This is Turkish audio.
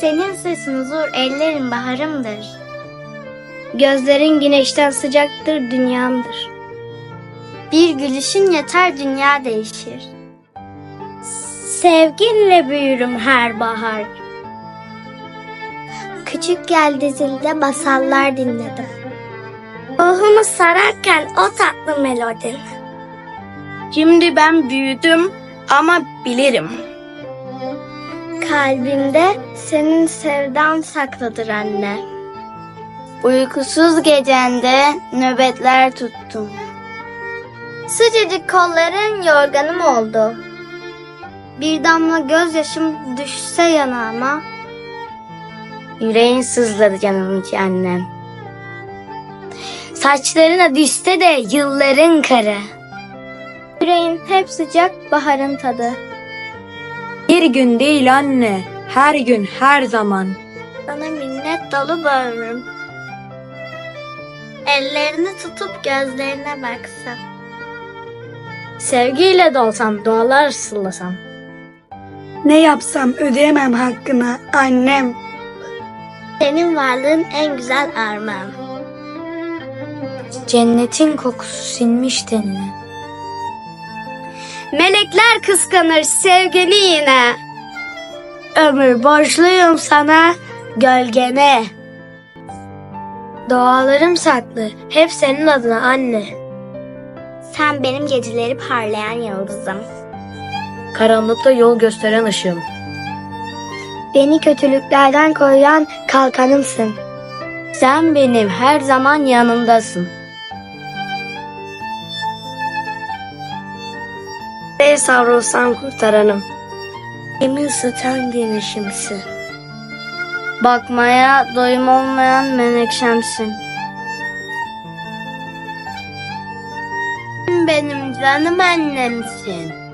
Senin sesin huzur, ellerin baharımdır. Gözlerin güneşten sıcaktır, dünyamdır. Bir gülüşün yeter dünya değişir. Sevginle büyürüm her bahar. Küçük geldi zilde masallar dinledim. Ruhumu sararken o tatlı melodin. Şimdi ben büyüdüm ama bilirim. Kalbimde senin sevdan saklıdır anne. Uykusuz gecende nöbetler tuttum. Sıcacık kolların yorganım oldu. Bir damla gözyaşım düşse yanağıma. Yüreğin sızladı canım içi annem. Saçlarına düşse de yılların karı. Yüreğin hep sıcak baharın tadı. Bir gün değil anne, her gün her zaman. Sana minnet dolu ömrüm. Ellerini tutup gözlerine baksam. Sevgiyle dolsam, dualar sıllasam. Ne yapsam ödeyemem hakkını annem. Senin varlığın en güzel armağan. Cennetin kokusu sinmiş tenine. Melekler kıskanır sevgini yine. Ömür borçluyum sana, gölgene. Dualarım saklı, hep senin adına anne. Sen benim geceleri parlayan yıldızım. Karanlıkta yol gösteren ışığım. Beni kötülüklerden koruyan kalkanımsın. Sen benim her zaman yanımdasın. Nereye savrulsam kurtaranım. Emin ısıtan güneşimsin. Bakmaya doyum olmayan menekşemsin. Benim canım annemsin.